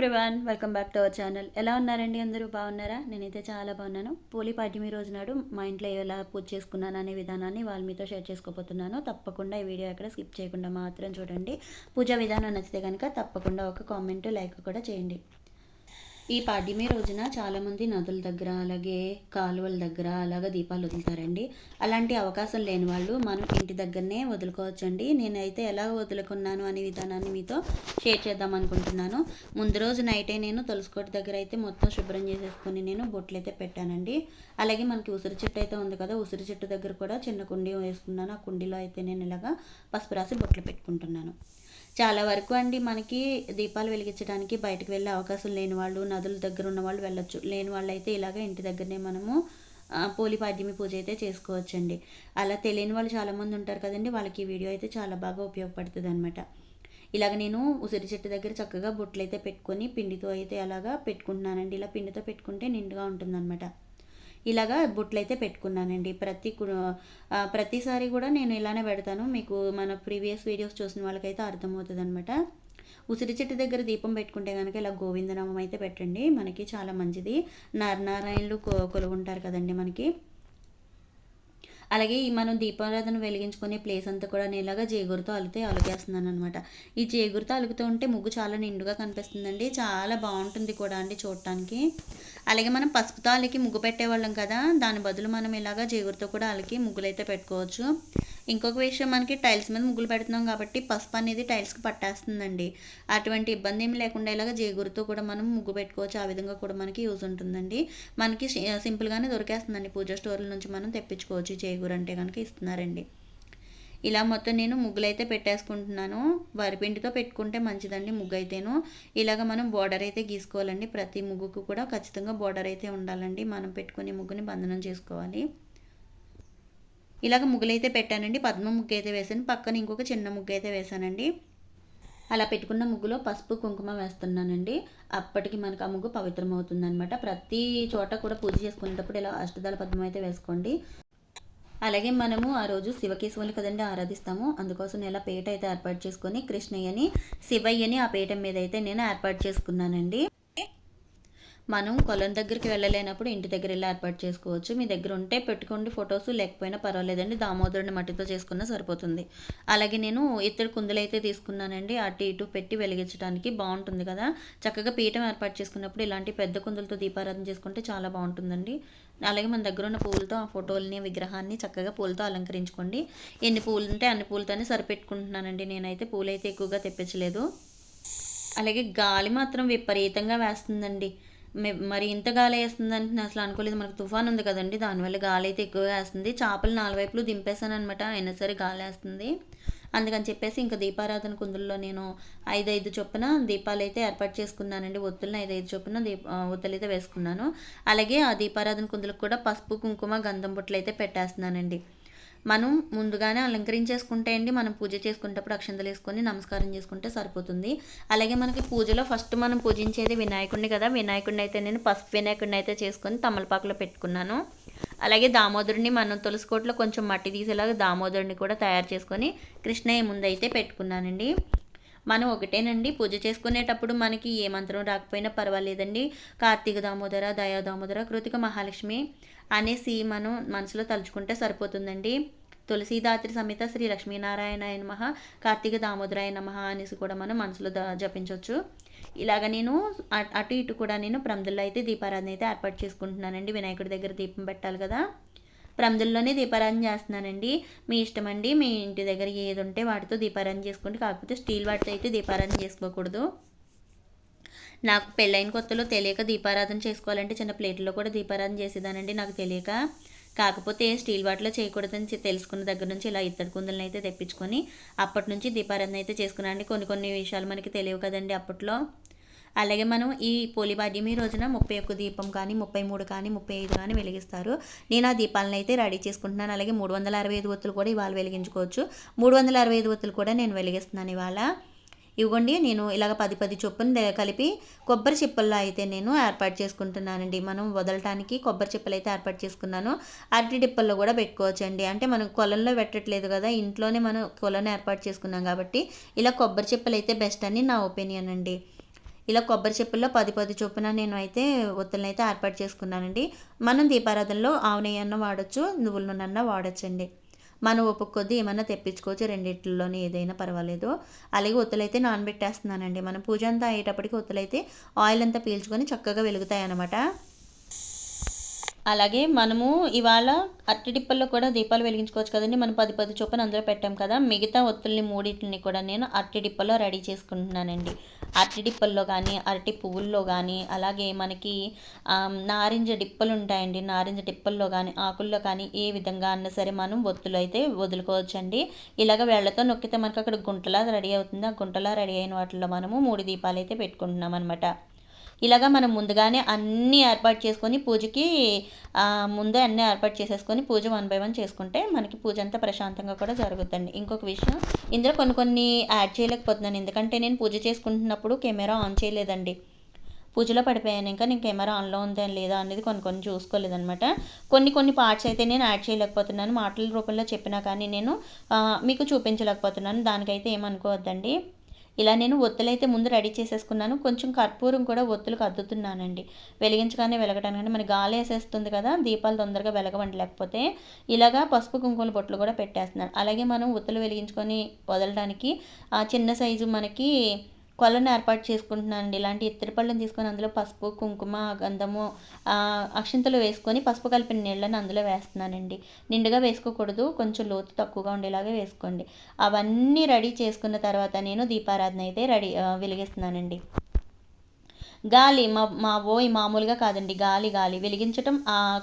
Everyone welcome back to our channel ఎలా ఉన్నారండి అందరూ? బాగున్నారా? నేనైతే చాలా బాగున్నాను. పోలీ పాడ్యమి రోజు నాడు మా ఇంట్లో ఎలా పూజ చేసుకున్నాను అనే విధానాన్ని వాళ్ళ మీతో షేర్ చేసుకోబోతున్నాను. తప్పకుండా ఈ వీడియో ఎక్కడ స్కిప్ చేయకుండా మాత్రం చూడండి. పూజా విధానం నచ్చితే కనుక తప్పకుండా ఒక కామెంట్ లైక్ కూడా చేయండి. ఈ పాడ్యమి రోజున చాలామంది నదుల దగ్గర అలాగే కాలువల దగ్గర అలాగే దీపాలు వదులుతారండి. అలాంటి అవకాశం లేని వాళ్ళు మనం ఇంటి దగ్గరనే వదులుకోవచ్చండి. నేనైతే ఎలా వదులుకున్నాను అనే విధానాన్ని మీతో షేర్ చేద్దాం అనుకుంటున్నాను. ముందు రోజు నైటే నేను తులసికోట దగ్గర అయితే మొత్తం శుభ్రం చేసేసుకొని నేను బొట్లు అయితే పెట్టానండి. అలాగే మనకి ఉసిరి చెట్టు అయితే ఉంది కదా ఉసిరి చెట్టు దగ్గర కూడా చిన్న కుండీ వేసుకున్నాను. ఆ కుండీలో అయితే నేను ఇలాగా పసుపు రాసి బొట్లు పెట్టుకుంటున్నాను. చాలా వరకు అండి మనకి దీపాలు వెలిగించడానికి బయటకు వెళ్ళే అవకాశం లేని వాళ్ళు నదుల దగ్గర ఉన్న వాళ్ళు వెళ్ళొచ్చు. లేని వాళ్ళు అయితే ఇలాగ ఇంటి దగ్గరనే మనము ఆ, పోలి పాడ్యమి పూజ అయితే చేసుకోవచ్చండి. అలా తెలియని వాళ్ళు చాలామంది ఉంటారు కదండి వాళ్ళకి ఈ వీడియో అయితే చాలా బాగా ఉపయోగపడుతుంది అనమాట ఇలాగ నేను ఉసిరి చెట్టు దగ్గర చక్కగా బొట్లు అయితే పెట్టుకొని పిండితో అయితే అలాగా పెట్టుకుంటున్నానండి. ఇలా పిండితో పెట్టుకుంటే నిండుగా ఉంటుందన్నమాట. ఇలాగా బొట్లు అయితే పెట్టుకున్నానండి. ప్రతి కు- ప్రతిసారి కూడా నేను ఇలానే పెడతాను. మీకు మన ప్రీవియస్ వీడియోస్ చూసిన వాళ్ళకైతే అర్థమవుతుంది అనమాట ఉసిరి చెట్టు దగ్గర దీపం పెట్టుకుంటే కనుక ఇలా గోవిందనామం అయితే పెట్టండి. మనకి చాలా మంచిది. నారనారాయణలు కొ కొలువుంటారు కదండి మనకి. అలాగే ఈ మనం దీపారాధన వెలిగించుకునే ప్లేస్ అంతా కూడా నేను ఇలాగా జేగురుతో అలితే అలిగేస్తున్నాను అనమాట ఈ జేగురుతో అలుగుతూ ఉంటే ముగ్గు చాలా నిండుగా కనిపిస్తుందండి. చాలా బాగుంటుంది కూడా అండి చూడటానికి. అలాగే మనం పసుపుతో అలికి ముగ్గు పెట్టేవాళ్ళం కదా దాని బదులు మనం ఇలాగా జేగురుతో కూడా అలికి ముగ్గులైతే పెట్టుకోవచ్చు. ఇంకొక విషయం మనకి టైల్స్ మీద ముగ్గులు పెడుతున్నాం కాబట్టి పసుపు అనేది టైల్స్కి పట్టేస్తుందండి. అటువంటి ఇబ్బంది ఏమి లేకుండా ఇలాగ జేగురుతో కూడా మనం ముగ్గు పెట్టుకోవచ్చు. ఆ విధంగా కూడా మనకి యూజ్ ఉంటుందండి. మనకి సింపుల్గానే దొరికేస్తుందండి. పూజ స్టోర్ల నుంచి మనం తెప్పించుకోవచ్చు. జేగురు అంటే కనుక ఇస్తున్నారండి. ఇలా మొత్తం నేను ముగ్గులు అయితే పెట్టేసుకుంటున్నాను. వరిపిండితో పెట్టుకుంటే మంచిదండి ముగ్గు అయితేను ఇలాగ మనం బోర్డర్ అయితే గీసుకోవాలండి. ప్రతి ముగ్గుకు కూడా ఖచ్చితంగా బోర్డర్ అయితే ఉండాలండి. మనం పెట్టుకునే ముగ్గుని బంధనం చేసుకోవాలి. ఇలాగ ముగ్గులు అయితే పెట్టానండి. పద్మ ముగ్గు అయితే వేసాను. పక్కన ఇంకొక చిన్న ముగ్గు అయితే వేసానండి. అలా పెట్టుకున్న ముగ్గులో పసుపు కుంకుమ వేస్తున్నానండి. అప్పటికి మనకు ఆ ముగ్గు పవిత్రం అవుతుందనమాట ప్రతి చోట కూడా పూజ చేసుకునేటప్పుడు ఇలా అష్టదళ పద్మం అయితే వేసుకోండి. అలాగే మనము ఆ రోజు శివకేశవులు కదండి ఆరాధిస్తాము. అందుకోసం ఇలా పేట అయితే ఏర్పాటు చేసుకొని కృష్ణయ్యని శివయ్యని ఆ పీఠం మీద అయితే నేను ఏర్పాటు చేసుకున్నానండి. మనం కొలం దగ్గరికి వెళ్ళలేనప్పుడు ఇంటి దగ్గర ఇలా ఏర్పాటు చేసుకోవచ్చు. మీ దగ్గర ఉంటే పెట్టుకోండి ఫొటోస్ లేకపోయినా పర్వాలేదండి. దామోదరుని మట్టితో చేసుకున్నా సరిపోతుంది. అలాగే నేను ఇత్తడి కుందులు అయితే తీసుకున్నానండి. అటు ఇటు పెట్టి వెలిగించడానికి బాగుంటుంది కదా. చక్కగా పీఠం ఏర్పాటు చేసుకున్నప్పుడు ఇలాంటి పెద్ద కుందులతో దీపారాధన చేసుకుంటే చాలా బాగుంటుందండి. అలాగే మన దగ్గర ఉన్న పూలతో ఆ ఫోటోల్ని విగ్రహాన్ని చక్కగా పూలతో అలంకరించుకోండి. ఎన్ని పూలు ఉంటే అన్ని పూలతోనే సరిపెట్టుకుంటున్నానండి. నేనైతే పూలైతే ఎక్కువగా తెప్పించలేదు. అలాగే గాలి మాత్రం విపరీతంగా వేస్తుందండి. మరి ఇంత గాలి వేస్తుందని నేను అసలు అనుకోలేదు. మనకు తుఫాన్ ఉంది కదండి. దానివల్ల గాలి అయితే ఎక్కువగా వేస్తుంది. చేపలు నాలుగు దింపేశాను అనమాట అయినా సరే గాలి వేస్తుంది. అందుకని చెప్పేసి ఇంకా దీపారాధన కుందుల్లో నేను ఐదు ఐదు చొప్పున దీపాలు అయితే ఏర్పాటు చేసుకున్నానండి. ఒత్తులను ఐదు ఐదు చొప్పున దీప ఒత్తులు అయితే వేసుకున్నాను. అలాగే ఆ దీపారాధన కుందులకు కూడా పసుపు కుంకుమ గంధం బుట్టలు అయితే పెట్టేస్తున్నానండి. మనం ముందుగానే అలంకరించేసుకుంటే అండి మనం పూజ చేసుకునేటప్పుడు అక్షంతలు వేసుకొని నమస్కారం చేసుకుంటే సరిపోతుంది. అలాగే మనకి పూజలో ఫస్ట్ మనం పూజించేది వినాయకుడిని కదా వినాయకుడిని అయితే నేను పసుపు వినాయకుడిని అయితే చేసుకొని తమలపాకులో పెట్టుకున్నాను. అలాగే దామోదరుని మనం తులసికోట్లో కొంచెం మట్టి తీసేలాగా దామోదరుని కూడా తయారు చేసుకొని కృష్ణయ్య ముందు అయితే పెట్టుకున్నానండి. మనం ఒకటేనండి. పూజ చేసుకునేటప్పుడు మనకి ఏ మంత్రం రాకపోయినా పర్వాలేదండి. కార్తీక దామోదర దయా దామోదర కృతిక మహాలక్ష్మి అనేసి మనం మనసులో తలుచుకుంటే సరిపోతుందండి. తులసీదాత్రి సమేత శ్రీ లక్ష్మీనారాయణ మహ కార్తీక దామోదరాయ నమః అనేసి కూడా మనం మనసులో జపించవచ్చు ఇలాగ నేను అటు ఇటు కూడా నేను ప్రమిదల్లో అయితే దీపారాధన అయితే ఏర్పాటు చేసుకుంటున్నానండి. వినాయకుడి దగ్గర దీపం పెట్టాలి కదా. ప్రమిదల్లోనే దీపారాధన చేస్తున్నానండి. మీ ఇష్టం అండి మీ ఇంటి దగ్గర ఏది ఉంటే వాటితో దీపారాధన చేసుకోండి కాకపోతే స్టీల్ వాటితో అయితే దీపారాధన చేసుకోకూడదు. నాకు పెళ్ళైన కొత్తలో తెలియక దీపారాధన చేసుకోవాలంటే చిన్న ప్లేట్లో కూడా దీపారాధన చేసేదానండి నాకు తెలియక. కాకపోతే స్టీల్ వాటిలో చేయకూడదని తెలుసుకున్న దగ్గర నుంచి ఇలా ఇత్తడి కుందులను అయితే తెప్పించుకొని అప్పటి నుంచి దీపారాధన అయితే చేసుకున్నాను కొన్ని కొన్ని విషయాలు మనకి తెలియవు కదండి అప్పట్లో. అలాగే మనం ఈ పోలిబాడ్యమి రోజున ముప్పై ఒక్క దీపం కానీ ముప్పై మూడు కానీ ముప్పై ఐదు కానీ వెలిగిస్తారు. నేను ఆ దీపాలను అయితే రెడీ చేసుకుంటున్నాను. అలాగే మూడు వందల అరవై ఐదు ఒత్తులు కూడా ఇవాళ వెలిగించుకోవచ్చు. మూడు వందల అరవై ఐదు ఒత్తులు కూడా నేను వెలిగిస్తున్నాను ఇవాళ. ఇవ్వండి నేను ఇలాగ పది పది చొప్పున కలిపి కొబ్బరి చిప్పల్లో అయితే నేను ఏర్పాటు చేసుకుంటున్నానండి. మనం వదలటానికి కొబ్బరి చిప్పలు అయితే ఏర్పాటు చేసుకున్నాను. అరటి డిప్పల్లో కూడా పెట్టుకోవచ్చండి. అంటే మనం కొలంలో పెట్టట్లేదు కదా ఇంట్లోనే మనం కొలను ఏర్పాటు చేసుకున్నాం కాబట్టి ఇలా కొబ్బరి చిప్పలు అయితే బెస్ట్ అని నా ఒపీనియన్ అండి. ఇలా కొబ్బరి చెప్పుల్లో పది పది చొప్పున నేను అయితే ఒత్తులను అయితే ఏర్పాటు చేసుకున్నానండి. మనం దీపారాధనలో ఆవునెయ్యన్న వాడచ్చు నువ్వుల నూనె వాడచ్చండి. మనం ఒప్పుకు కొద్దీ ఏమన్నా తెప్పించుకోవచ్చు రెండింటిలోనే ఏదైనా పర్వాలేదు. అలాగే ఒత్తులైతే నానబెట్టేస్తున్నానండి. మనం పూజ అంతా అయ్యేటప్పటికి ఒత్తులైతే ఆయిల్ అంతా పీల్చుకొని చక్కగా వెలుగుతాయి అన్నమాట. అలాగే మనము ఇవాళ అట్టిడిప్పల్లో కూడా దీపాలు వెలిగించుకోవచ్చు కదండి. మనం పది పది చొప్పున అందులో పెట్టాం కదా. మిగతా ఒత్తుల్ని మూడింటిని కూడా నేను అట్టి రెడీ చేసుకుంటున్నానండి. అరటి డిప్పల్లో కానీ అరటి పువ్వుల్లో కానీ అలాగే మనకి నారింజ డిప్పలు ఉంటాయండి నారింజ డిప్పల్లో కానీ ఆకుల్లో కానీ ఏ విధంగా అన్నా సరే మనం ఒత్తులు అయితే వదులుకోవచ్చండి. ఇలాగ వేళ్ళతో నొక్కితే మనకు అక్కడ గుంటలా రెడీ అవుతుంది. ఆ గుంటలా రెడీ అయిన వాటిలో మనము మూడు దీపాలు అయితే పెట్టుకుంటున్నాం అనమాట ఇలాగా మనం ముందుగానే అన్నీ ఏర్పాటు చేసుకొని పూజకి ముందే అన్నీ ఏర్పాటు చేసేసుకొని పూజ వన్ బై వన్ చేసుకుంటే మనకి పూజ అంతా ప్రశాంతంగా కూడా జరుగుతుంది ఇంకొక విషయం ఇందులో కొన్ని కొన్ని యాడ్ చేయలేకపోతున్నాను. ఎందుకంటే నేను పూజ చేసుకుంటున్నప్పుడు కెమెరా ఆన్ చేయలేదండి. పూజలో పడిపోయాను ఇంకా నేను కెమెరా ఆన్లో ఉందా లేదా అనేది కొన్ని కొన్ని చూసుకోలేదనమాట కొన్ని కొన్ని పార్ట్స్ అయితే నేను యాడ్ చేయలేకపోతున్నాను. మాటల రూపంలో చెప్పినా కానీ నేను మీకు చూపించలేకపోతున్నాను. దానికైతే ఏమనుకోవద్దండి. ఇలా నేను ఒత్తులైతే ముందు రెడీ చేసేసుకున్నాను. కొంచెం కర్పూరం కూడా ఒత్తులకు అద్దుతున్నానండి. వెలిగించగానే వెలగటానికి మన గాలి వేసేస్తుంది కదా దీపాలు తొందరగా వెలగవండి. లేకపోతే ఇలాగా పసుపు కుంకుమల బొట్లు కూడా పెట్టేస్తున్నాను. అలాగే మనం ఒత్తులు వెలిగించుకొని వదలడానికి ఆ చిన్న సైజు మనకి కొలను ఏర్పాటు చేసుకుంటున్నానండి. ఇలాంటి ఇత్తడి పళ్ళని తీసుకొని అందులో పసుపు కుంకుమ గంధము అక్షింతలు వేసుకొని పసుపు కలిపిన నీళ్ళని అందులో వేస్తున్నానండి. నిండుగా వేసుకోకూడదు. కొంచెం లోతు తక్కువగా ఉండేలాగా వేసుకోండి. అవన్నీ రెడీ చేసుకున్న తర్వాత నేను దీపారాధన అయితే రెడీ వెలిగిస్తున్నానండి. గాలి మా మా ఓయ్ మామూలుగా కాదండి. గాలి గాలి. వెలిగించటం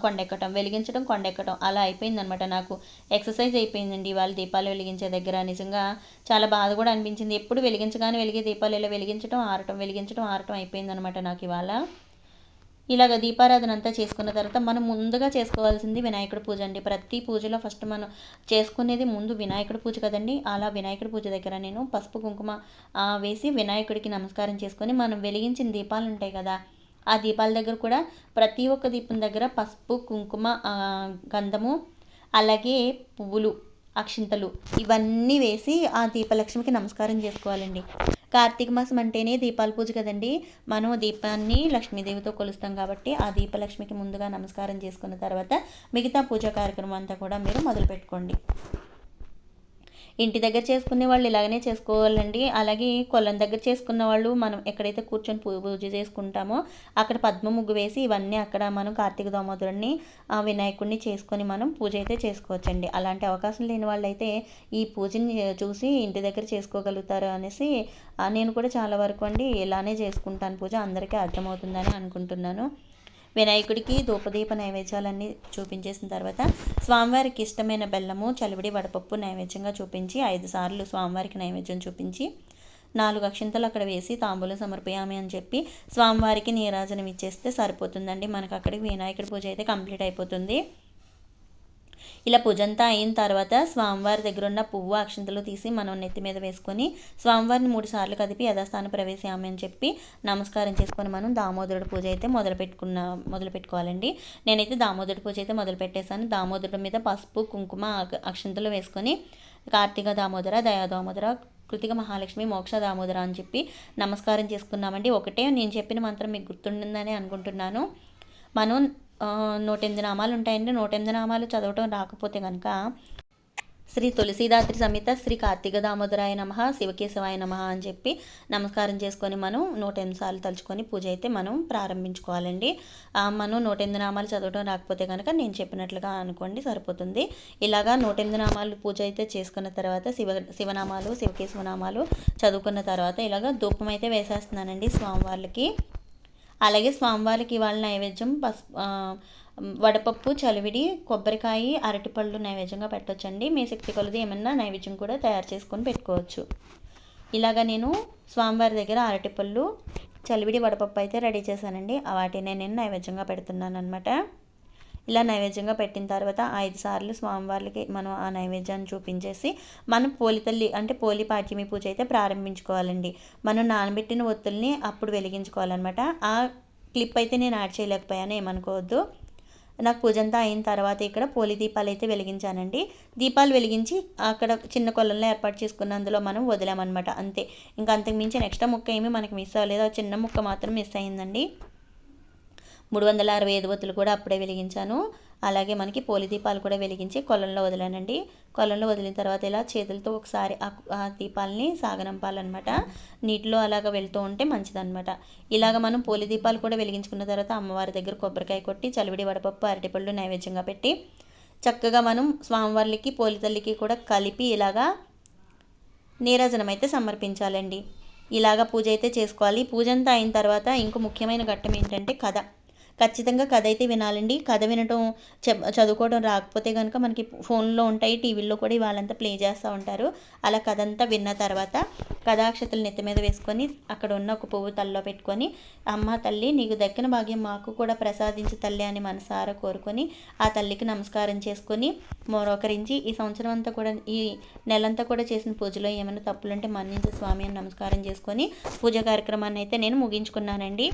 కొండెక్కటం. వెలిగించటం కొండెక్కటం. అలా అయిపోయిందనమాట నాకు. ఎక్సర్సైజ్ అయిపోయిందండి. ఇవాళ దీపాలు వెలిగించే దగ్గర. నిజంగా చాలా బాధ కూడా అనిపించింది. ఎప్పుడు వెలిగించగానే వెలిగే దీపాలు ఇలా వెలిగించడం ఆరటం వెలిగించడం ఆరటం అయిపోయిందనమాట నాకు ఇవాళ. ఇలాగ దీపారాధన అంతా చేసుకున్న తర్వాత మనం ముందుగా చేసుకోవాల్సింది వినాయకుడి పూజ అండి. ప్రతి పూజలో ఫస్ట్ మనం చేసుకునేది ముందు వినాయకుడి పూజ కదండి. అలా వినాయకుడి పూజ దగ్గర నేను పసుపు కుంకుమ వేసి వినాయకుడికి నమస్కారం చేసుకొని మనం వెలిగించిన దీపాలు ఉంటాయి కదా ఆ దీపాల దగ్గర కూడా ప్రతి ఒక్క దీపం దగ్గర పసుపు కుంకుమ గంధము అలాగే పువ్వులు అక్షింతలు ఇవన్నీ వేసి ఆ దీపలక్ష్మికి నమస్కారం చేసుకోవాలండి. కార్తీక మాసం అంటేనే దీపాల పూజ కదండి. మనం దీపాన్ని లక్ష్మీదేవితో కొలుస్తాం కాబట్టి ఆ దీపలక్ష్మికి ముందుగా నమస్కారం చేసుకున్న తర్వాత మిగతా పూజా కార్యక్రమం అంతా కూడా మీరు మొదలు పెట్టుకోండి ఇంటి దగ్గర చేసుకునే వాళ్ళు ఇలాగనే చేసుకోవాలండి. అలాగే కొలం దగ్గర చేసుకున్న వాళ్ళు మనం ఎక్కడైతే కూర్చొని పూజ చేసుకుంటామో అక్కడ పద్మ ముగ్గు వేసి ఇవన్నీ అక్కడ మనం కార్తీక దామోదరుని వినాయకుడిని చేసుకొని మనం పూజ అయితే చేసుకోవచ్చండి. అలాంటి అవకాశం లేని వాళ్ళైతే ఈ పూజని చూసి ఇంటి దగ్గర చేసుకోగలుగుతారు అనేసి నేను కూడా చాలా వరకు అండి ఇలానే చేసుకుంటాను పూజ. అందరికీ అర్థమవుతుందని అనుకుంటున్నాను. వినాయకుడికి ధూపదీప నైవేద్యాలన్నీ చూపించేసిన తర్వాత స్వామివారికి ఇష్టమైన బెల్లము చలివిడి వడపప్పు నైవేద్యంగా చూపించి ఐదు సార్లు స్వామివారికి నైవేద్యం చూపించి నాలుగు అక్షింతలు అక్కడ వేసి తాంబూలం సమర్పయామి అని చెప్పి స్వామివారికి నీరాజనం ఇచ్చేస్తే సరిపోతుందండి. మనకు అక్కడికి వినాయకుడి పూజ అయితే కంప్లీట్ అయిపోతుంది. ఇలా పూజ అంతా అయిన తర్వాత స్వామివారి దగ్గర ఉన్న పువ్వు అక్షంతలు తీసి మనం నెత్తి మీద వేసుకొని స్వామివారిని మూడు సార్లు కదిపి యథాస్థాన ప్రవేశామి అని చెప్పి నమస్కారం చేసుకొని మనం దామోదరుడు పూజ అయితే మొదలు పెట్టుకున్న మొదలు పెట్టుకోవాలండి నేనైతే దామోదరుడు పూజ అయితే మొదలు పెట్టేశాను దామోదరుడు మీద పసుపు కుంకుమ అక్షంతలు వేసుకొని కార్తీక దామోదర దయా దామోదర కృతిక మహాలక్ష్మి మోక్ష దామోదర అని చెప్పి నమస్కారం చేసుకున్నామండి. ఒకటే నేను చెప్పిన మంత్రం మీకు గుర్తుండిందని అనుకుంటున్నాను. మనం నూట ఎనిమిది నామాలు ఉంటాయండి. నూట ఎనిమిది నామాలు చదవటం రాకపోతే కనుక శ్రీ తులసీదాత్రి సమేత శ్రీ కార్తీక దామోదరాయ నమ శివకేశవాయ నమ అని చెప్పి నమస్కారం చేసుకొని మనం నూట ఎనిమిది సార్లు తలుచుకొని పూజ అయితే మనం ప్రారంభించుకోవాలండి. మనం నూట ఎనిమిది నామాలు చదవటం రాకపోతే కనుక నేను చెప్పినట్లుగా అనుకోండి సరిపోతుంది. ఇలాగా నూట ఎనిమిది నామాలు పూజ అయితే చేసుకున్న తర్వాత శివ శివనామాలు శివకేశవనామాలు చదువుకున్న తర్వాత ఇలాగ ధూపం అయితే వేసేస్తున్నానండి స్వామివార్లకి. అలాగే స్వామివారికి ఇవాళ నైవేద్యం పసు వడపప్పు చలివిడి కొబ్బరికాయ అరటిపళ్ళు నైవేద్యంగా పెట్టవచ్చండి మీ శక్తి కొలది ఏమన్నా నైవేద్యం కూడా తయారు చేసుకొని పెట్టుకోవచ్చు. ఇలాగ నేను స్వామివారి దగ్గర అరటిపళ్ళు చలివిడి వడపప్పు అయితే రెడీ చేశానండి. వాటిని నేను నైవేద్యంగా పెడుతున్నాను అనమాట ఇలా నైవేద్యంగా పెట్టిన తర్వాత ఐదు సార్లు స్వామివార్లకి మనం ఆ నైవేద్యాన్ని చూపించేసి మనం పోలితల్లి అంటే పోలి పాఠ్యమి పూజ అయితే ప్రారంభించుకోవాలండి. మనం నానబెట్టిన ఒత్తుల్ని అప్పుడు వెలిగించుకోవాలన్నమాట. ఆ క్లిప్ అయితే నేను యాడ్ చేయలేకపోయాను ఏమనుకోవద్దు. నాకు పూజ అంతా అయిన తర్వాత ఇక్కడ పోలి దీపాలు అయితే వెలిగించానండి. దీపాలు వెలిగించి అక్కడ చిన్న కొలంలో ఏర్పాటు చేసుకున్న అందులో మనం వదిలామన్నమాట అంతే. ఇంకా అంతకు మించి నెక్స్ట్ ముక్క ఏమీ మనకి మిస్ అవ్వలేదు. ఆ చిన్న ముక్క మాత్రం మిస్ అయిందండి. మూడు వందల అరవై ఐదు ఒత్తులు కూడా అప్పుడే వెలిగించాను. అలాగే మనకి పోలి దీపాలు కూడా వెలిగించి కొలంలో వదిలానండి. కొలంలో వదిలిన తర్వాత ఇలా చేతులతో ఒకసారి ఆ- దీపాలని సాగనంపాలన్నమాట నీటిలో అలాగ వెళ్తూ ఉంటే మంచిదన్నమాట ఇలాగ మనం పోలి దీపాలు కూడా వెలిగించుకున్న తర్వాత అమ్మవారి దగ్గర కొబ్బరికాయ కొట్టి చలివిడి వడపప్పు అరటిపళ్ళు నైవేద్యంగా పెట్టి చక్కగా మనం స్వామివార్లకి పోలితల్లికి కూడా కలిపి ఇలాగా నీరాజనం అయితే సమర్పించాలండి. ఇలాగ పూజ అయితే చేసుకోవాలి. పూజ అంతా అయిన తర్వాత ఇంకో ముఖ్యమైన ఘట్టం ఏంటంటే కథ. ఖచ్చితంగా కథ అయితే వినాలండి. కథ వినటం చె- చదువుకోవడం రాకపోతే కనుక మనకి ఫోన్లో ఉంటాయి టీవీల్లో కూడా వాళ్ళంతా ప్లే చేస్తూ ఉంటారు. అలా కథ అంతా విన్న తర్వాత కథాక్షతలు నెత్తి మీద వేసుకొని అక్కడ ఉన్న ఒక పువ్వు తల్లో పెట్టుకొని అమ్మ తల్లి నీకు దక్కిన భాగ్యం మాకు కూడా ప్రసాదించు తల్లి అని మనసారా కోరుకొని ఆ తల్లికి నమస్కారం చేసుకొని మరొకరించి ఈ సంవత్సరం అంతా కూడా ఈ నెలంతా కూడా చేసిన పూజలో ఏమైనా తప్పులుంటే మన్నించే స్వామి అని నమస్కారం చేసుకొని పూజ కార్యక్రమాన్ని అయితే నేను ముగించుకున్నానండి.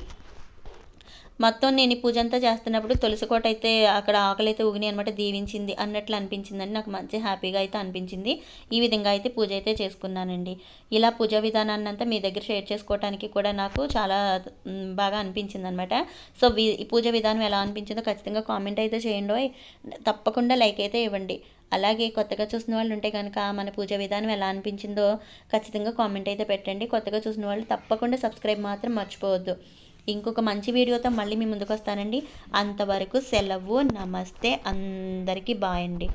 మొత్తం నేను ఈ పూజ అంతా చేస్తున్నప్పుడు తులసి కోట అయితే అక్కడ ఆకలి అయితే ఉగిని అనమాట దీవించింది అన్నట్లు అనిపించిందని నాకు మంచి హ్యాపీగా అయితే అనిపించింది. ఈ విధంగా అయితే పూజ అయితే చేసుకున్నానండి. ఇలా పూజా విధానాన్ని అంతా మీ దగ్గర షేర్ చేసుకోవడానికి కూడా నాకు చాలా బాగా అనిపించింది అనమాట సో వి- ఈ పూజ విధానం ఎలా అనిపించిందో ఖచ్చితంగా కామెంట్ అయితే చేయండి. తప్పకుండా లైక్ అయితే ఇవ్వండి. అలాగే కొత్తగా చూసిన వాళ్ళు ఉంటే కనుక మన పూజ విధానం ఎలా అనిపించిందో ఖచ్చితంగా కామెంట్ అయితే పెట్టండి. కొత్తగా చూసిన వాళ్ళు తప్పకుండా సబ్స్క్రైబ్ మాత్రం మర్చిపోవద్దు. ఇంకొక మంచి వీడియోతో మళ్ళీ మీ ముందుకు వస్తానండి అంతవరకు సెలవు నమస్తే అందరికీ బాయ్ అండి.